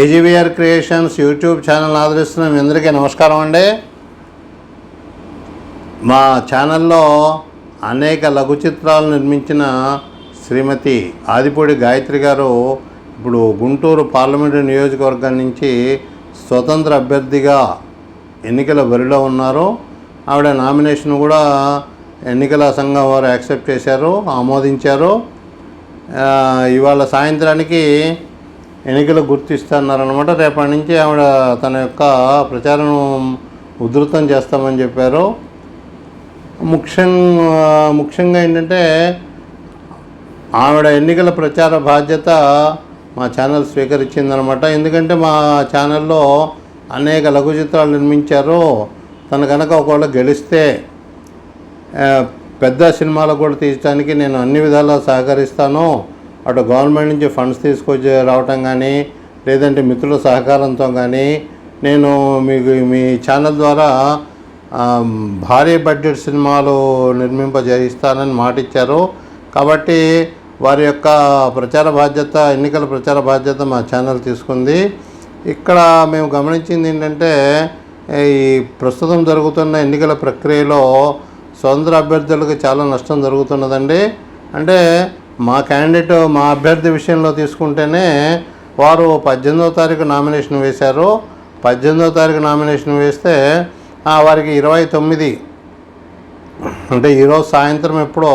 AGVR creations YouTube channel ఆదరిస్తున్న మీ అందరికీ నమస్కారం అండి. మా ఛానల్లో అనేక లఘు చిత్రాలు నిర్మించిన శ్రీమతి ఆదిపూడి గాయత్రి గారు ఇప్పుడు గుంటూరు పార్లమెంటు నియోజకవర్గం నుంచి స్వతంత్ర అభ్యర్థిగా ఎన్నికల బరిలో ఉన్నారు. ఆవిడ నామినేషన్ కూడా ఎన్నికల సంఘం వారు యాక్సెప్ట్ చేశారు ఆమోదించారు. ఇవాళ సాయంత్రానికి ఎన్నికలు గుర్తిస్తున్నారనమాట రేపటి నుంచి ఆవిడ తన యొక్క ప్రచారం ఉధృతం చేస్తామని చెప్పారు. ముఖ్యం ముఖ్యంగా ఏంటంటే ఆవిడ ఎన్నికల ప్రచార బాధ్యత మా ఛానల్ స్వీకరించిందనమాట ఎందుకంటే మా ఛానల్లో అనేక లఘు చిత్రాలు నిర్మించారు. తను కనుక ఒకవేళ గెలిస్తే పెద్ద సినిమాలు కూడా తీయడానికి నేను అన్ని విధాలా సహకరిస్తాను. అటు గవర్నమెంట్ నుంచి ఫండ్స్ తీసుకొచ్చి రావటం కానీ లేదంటే మిత్రుల సహకారంతో కానీ నేను మీకు మీ ఛానల్ ద్వారా భారీ బడ్జెట్ సినిమాలు నిర్మింపజేయిస్తానని మాట ఇచ్చారు కాబట్టి వారి యొక్క ప్రచార బాధ్యత ఎన్నికల ప్రచార బాధ్యత మా ఛానల్ తీసుకుంది. ఇక్కడ మేము గమనించింది ఏంటంటే ఈ ప్రస్తుతం జరుగుతున్న ఎన్నికల ప్రక్రియలో స్వతంత్ర అభ్యర్థులకు చాలా నష్టం జరుగుతున్నదండి. అంటే మా క్యాండిడేట్ మా అభ్యర్థి విషయంలో తీసుకుంటేనే వారు పద్దెనిమిదో తారీఖు నామినేషన్ వేశారు. పద్దెనిమిదో తారీఖు నామినేషన్ వేస్తే వారికి ఇరవై తొమ్మిది. అంటే ఈరోజు సాయంత్రం ఎప్పుడో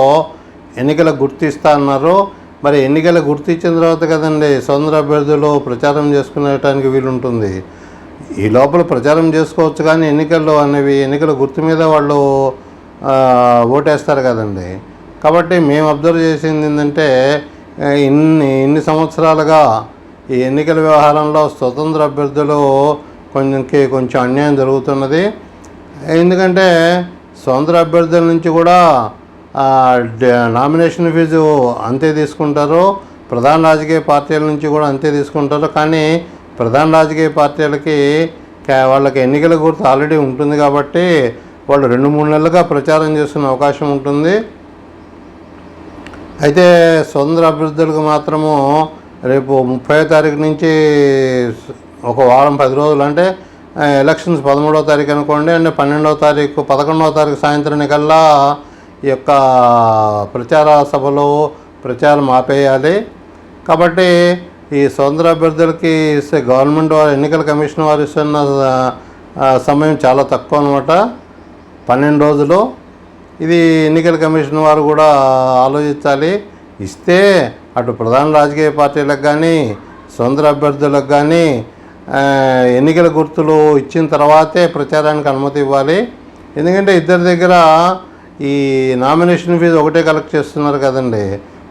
ఎన్నికల గుర్తిస్తా అన్నారు. మరి ఎన్నికల గుర్తించిన తర్వాత కదండి స్వతంత్ర అభ్యర్థులు ప్రచారం చేసుకునేటానికి వీలుంటుంది. ఈ లోపల ప్రచారం చేసుకోవచ్చు కానీ ఎన్నికల్లో అనేవి ఎన్నికల గుర్తు మీద వాళ్ళు ఓటేస్తారు కదండి. కాబట్టి మేము అబ్జర్వ్ చేసింది ఏంటంటే ఇన్ని ఇన్ని సంవత్సరాలుగా ఈ ఎన్నికల వ్యవహారంలో స్వతంత్ర అభ్యర్థులు కొంచెం కొంచెం అన్యాయం జరుగుతున్నది. ఎందుకంటే స్వతంత్ర అభ్యర్థుల నుంచి కూడా నామినేషన్ ఫీజు అంతే తీసుకుంటారు. ప్రధాన రాజకీయ పార్టీల నుంచి కూడా అంతే తీసుకుంటారు. కానీ ప్రధాన రాజకీయ పార్టీలకి వాళ్ళకి ఎన్నికల గుర్తు ఆల్రెడీ ఉంటుంది కాబట్టి వాళ్ళు రెండు మూడు నెలలుగా ప్రచారం చేసుకునే అవకాశం ఉంటుంది. అయితే స్వతంత్ర అభ్యర్థులకు మాత్రము రేపు ముప్పై తారీఖు నుంచి ఒక వారం పది రోజులు అంటే ఎలక్షన్స్ పదమూడవ తారీఖు అనుకోండి అండ్ పన్నెండవ తారీఖు పదకొండవ తారీఖు సాయంత్రానికల్లా ఈ యొక్క ప్రచార సభలు ప్రచారం ఆపేయాలి. కాబట్టి ఈ స్వతంత్ర అభ్యర్థులకి ఇస్తే గవర్నమెంట్ వారు ఎన్నికల కమిషన్ వారు ఇస్తున్న సమయం చాలా తక్కువ అనమాట పన్నెండు రోజులు. ఇది ఎన్నికల కమిషన్ వారు కూడా ఆలోచించాలి. ఇస్తే అటు ప్రధాన రాజకీయ పార్టీలకు కానీ స్వతంత్ర అభ్యర్థులకు కానీ ఎన్నికల గుర్తులు ఇచ్చిన తర్వాతే ప్రచారానికి అనుమతి ఇవ్వాలి. ఎందుకంటే ఇద్దరి దగ్గర ఈ నామినేషన్ ఫీజు ఒకటే కలెక్ట్ చేస్తున్నారు కదండి.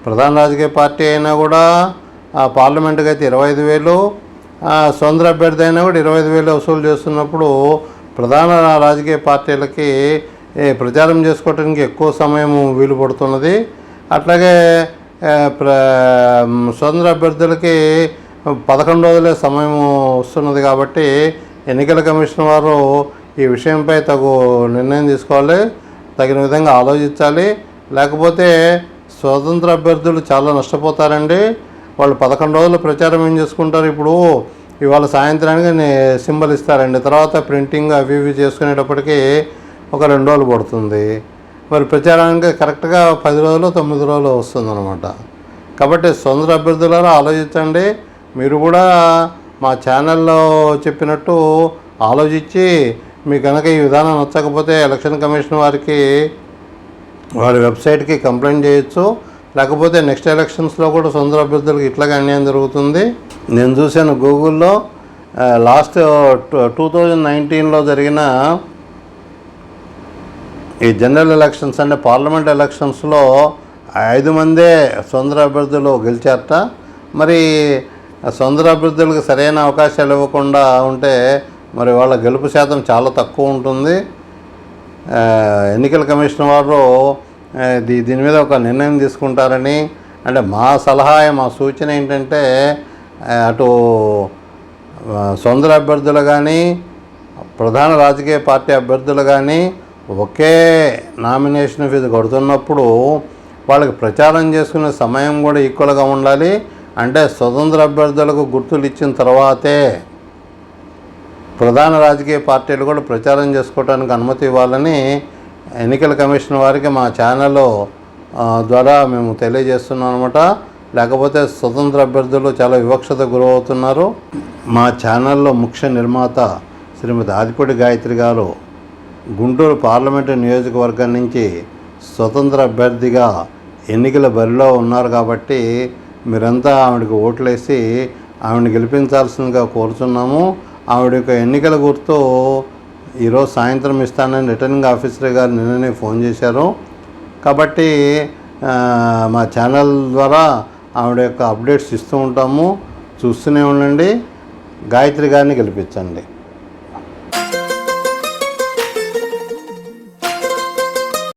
ప్రధాన రాజకీయ పార్టీ అయినా కూడా పార్లమెంట్కి పార్లమెంటుకి అయితే ఇరవై ఐదు వేలు ఆ, స్వతంత్ర అభ్యర్థి అయినా కూడా ఇరవై ఐదు వేలు వసూలు చేస్తున్నప్పుడు ప్రధాన రాజకీయ పార్టీలకి ప్రచారం చేసుకోవడానికి ఎక్కువ సమయం వీలు పడుతున్నది. అట్లాగే ప్ర స్వతంత్ర అభ్యర్థులకి పదకొండు రోజులే సమయం వస్తున్నది కాబట్టి ఎన్నికల కమిషన్ వారు ఈ విషయంపై తగు నిర్ణయం తీసుకోవాలి. తగిన విధంగా ఆలోచించాలి. లేకపోతే స్వతంత్ర అభ్యర్థులు చాలా నష్టపోతారండి. వాళ్ళు పదకొండు రోజులు ప్రచారం ఏం చేసుకుంటారు? ఇప్పుడు ఇవాళ సాయంత్రానికి సింబల్ ఇస్తారండి. తర్వాత ప్రింటింగ్ అవి ఇవి చేసుకునేటప్పటికీ ఒక రెండు రోజులు పడుతుంది. మరి ప్రచారానికి కరెక్ట్గా పది రోజులు తొమ్మిది రోజులు వస్తుందన్నమాట. కాబట్టి స్వతంత్ర అభ్యర్థులారా ఆలోచించండి. మీరు కూడా మా ఛానల్లో చెప్పినట్టు ఆలోచించి మీకు కనుక ఈ విధానం నచ్చకపోతే ఎలక్షన్ కమిషన్ వారికి వారి వెబ్సైట్కి కంప్లైంట్ చేయొచ్చు. లేకపోతే నెక్స్ట్ ఎలక్షన్స్లో కూడా సొంత అభ్యర్థులకు ఇట్లాగే అన్యాయం జరుగుతుంది. నేను చూశాను గూగుల్లో లాస్ట్ టూ థౌజండ్ నైన్టీన్లో జరిగిన ఈ జనరల్ ఎలక్షన్స్ అంటే పార్లమెంట్ ఎలక్షన్స్లో ఐదు మందే సొంత అభ్యర్థులు గెలిచారట. మరి ఆ అభ్యర్థులకు సరైన అవకాశాలు ఇవ్వకుండా ఉంటే మరి వాళ్ళ గెలుపు శాతం చాలా తక్కువ ఉంటుంది. ఎన్నికల కమిషన్ వారు దీ దీని మీద ఒక నిర్ణయం తీసుకుంటారని అంటే మా సలహా మా సూచన ఏంటంటే అటు ఆ, అభ్యర్థులు కానీ ప్రధాన రాజకీయ పార్టీ అభ్యర్థులు కానీ ఒకే నామినేషన్ ఫీజు కడుతున్నప్పుడు వాళ్ళకి ప్రచారం చేసుకునే సమయం కూడా ఈక్వల్గా ఉండాలి. అంటే స్వతంత్ర అభ్యర్థులకు గుర్తులు ఇచ్చిన తర్వాతే ప్రధాన రాజకీయ పార్టీలు కూడా ప్రచారం చేసుకోవడానికి అనుమతి ఇవ్వాలని ఎన్నికల కమిషన్ వారికి మా ఛానల్లో ద్వారా మేము తెలియజేస్తున్నాం అనమాట లేకపోతే స్వతంత్ర అభ్యర్థులు చాలా వివక్షత గురవుతున్నారు. మా ఛానల్లో ముఖ్య నిర్మాత శ్రీమతి ఆదిపూడి గాయత్రి గారు గుంటూరు పార్లమెంటు నియోజకవర్గం నుంచి స్వతంత్ర అభ్యర్థిగా ఎన్నికల బరిలో ఉన్నారు కాబట్టి మీరంతా ఆవిడకి ఓట్లేసి ఆవిడని గెలిపించాల్సిందిగా కోరుతున్నాము ఆవిడ యొక్క ఎన్నికల గుర్తు ఈరోజు సాయంత్రం ఇస్తానని రిటర్నింగ్ ఆఫీసర్ గారు నిన్ననే ఫోన్ చేశారు. కాబట్టి మా ఛానల్ ద్వారా ఆవిడ యొక్క అప్డేట్స్ ఇస్తూ ఉంటాము. చూస్తూనే ఉండండి. గాయత్రి గారిని గెలిపించండి.